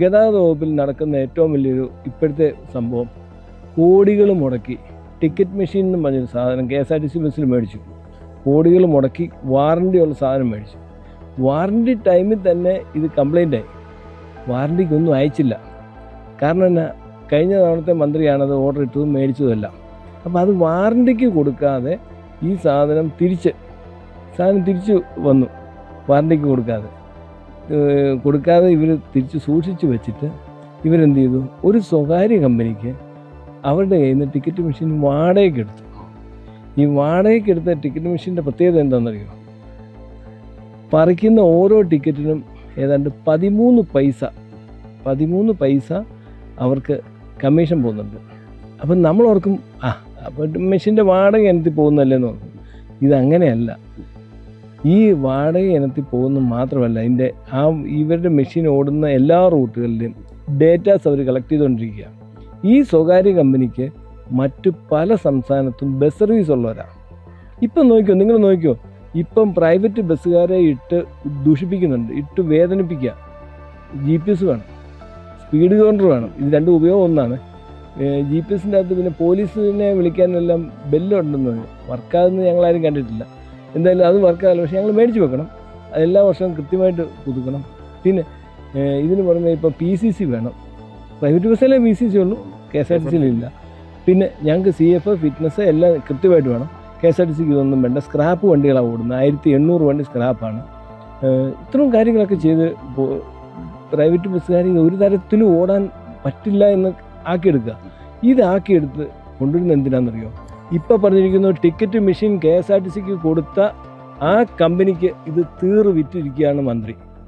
ഗതാഗത വകുപ്പിൽ നടക്കുന്ന ഏറ്റവും വലിയൊരു ഇപ്പോഴത്തെ സംഭവം കോടികൾ മുടക്കി ടിക്കറ്റ് മെഷീൻ എന്ന് പറഞ്ഞൊരു സാധനം K S R T C ബസ്സിൽ മേടിച്ചു. കോടികൾ മുടക്കി വാറണ്ടിയുള്ള സാധനം മേടിച്ചു. വാറണ്ടി ടൈമിൽ തന്നെ ഇത് കംപ്ലൈന്റ് ആയി. വാറണ്ടിക്കൊന്നും അയച്ചില്ല. കാരണം എന്നാ കഴിഞ്ഞ തവണത്തെ മന്ത്രിയാണത് ഓർഡർ ഇട്ടതും മേടിച്ചതുമെല്ലാം. അപ്പോൾ അത് വാറണ്ടിക്ക് കൊടുക്കാതെ ഈ സാധനം തിരിച്ച് സാധനം തിരിച്ച് വന്നു. വാറണ്ടിക്ക് കൊടുക്കാതെ. കൊടുക്കാതെ ഇവർ തിരിച്ച് സൂക്ഷിച്ചു വെച്ചിട്ട് ഇവരെന്ത് ചെയ്തു? ഒരു സ്വകാര്യ കമ്പനിക്ക് അവരുടെ കയ്യിൽ നിന്ന് ടിക്കറ്റ് മെഷീൻ വാടകയ്ക്ക് എടുത്തു. ഈ വാടകയ്ക്ക് എടുത്ത ടിക്കറ്റ് മെഷീന്റെ പ്രത്യേകത എന്താണെന്നറിയോ? പറിക്കുന്ന ഓരോ ടിക്കറ്റിനും ഏതാണ്ട് പതിമൂന്ന് പൈസ പതിമൂന്ന് പൈസ അവർക്ക് കമ്മീഷൻ പോകുന്നുണ്ട്. അപ്പം നമ്മൾ ഓർക്കും ആ അപ്പം മെഷീന്റെ വാടക എനിക്ക് പോകുന്നല്ലേ എന്ന് ഓർക്കും. ഇതങ്ങനെയല്ല. ഈ വാടക ഇനത്തിൽ പോകുന്ന മാത്രമല്ല ഇതിന്റെ ആ ഇവരുടെ മെഷീൻ ഓടുന്ന എല്ലാ റൂട്ടുകളിലും ഡേറ്റാസ് അവർ കളക്ട് ചെയ്തുകൊണ്ടിരിക്കുക. ഈ സ്വകാര്യ കമ്പനിക്ക് മറ്റ് പല സംസ്ഥാനത്തും ബസ് സർവീസ് ഉള്ളവരാണ്. ഇപ്പം നോക്കിയോ നിങ്ങൾ നോക്കിയോ ഇപ്പം പ്രൈവറ്റ് ബസ്സുകാരെ ഇട്ട് ദൂഷിപ്പിക്കുന്നുണ്ട് ഇട്ട് വേദനിപ്പിക്കുക. ജി പി എസ് വേണം സ്പീഡ് കൗണ്ടർ വേണം ഇത് രണ്ട് ഉപയോഗം ഒന്നാണ്. ജി പി എസിന്റെ അകത്ത് പിന്നെ പോലീസിനെ വിളിക്കാനെല്ലാം ബെല്ലുണ്ടെന്ന് വർക്കാകുന്നത് ഞങ്ങളാരും കണ്ടിട്ടില്ല. എന്തായാലും അത് വർക്കാകില്ല പക്ഷേ ഞങ്ങൾ മേടിച്ച് വെക്കണം. എല്ലാ വർഷവും കൃത്യമായിട്ട് പുതുക്കണം. പിന്നെ ഇതിന് പുറമെ ഇപ്പോൾ പി സി സി വേണം. പ്രൈവറ്റ് ബസ്സിലെ പി സി സി ഉള്ളൂ? കെ എസ് ആർ ടി സിയിലില്ല പിന്നെ ഞങ്ങൾക്ക് സി എഫ് ഫിറ്റ്നസ് എല്ലാം കൃത്യമായിട്ട് വേണം. കെ എസ് ആർ ടി സിക്ക് ഇതൊന്നും വേണ്ട. സ്ക്രാപ്പ് വണ്ടികളാണ് ഓടുന്നത്. ആയിരത്തി എണ്ണൂറ് വണ്ടി സ്ക്രാപ്പാണ് ഇത്രയും കാര്യങ്ങളൊക്കെ ചെയ്ത് പ്രൈവറ്റ് ബസ്സുകാർ ഇത് ഒരു തരത്തിലും ഓടാൻ പറ്റില്ല എന്ന് ആക്കിയെടുക്കുക. ഇത് കൊണ്ടുവരുന്നത് എന്തിനാണെന്നറിയോ ഇപ്പോൾ പറഞ്ഞിരിക്കുന്നു ticket machine K S R T സിക്ക് കൊടുത്ത ആ കമ്പനിക്ക് ഇത് തീർ വിറ്റിരിക്കുകയാണ് മന്ത്രി.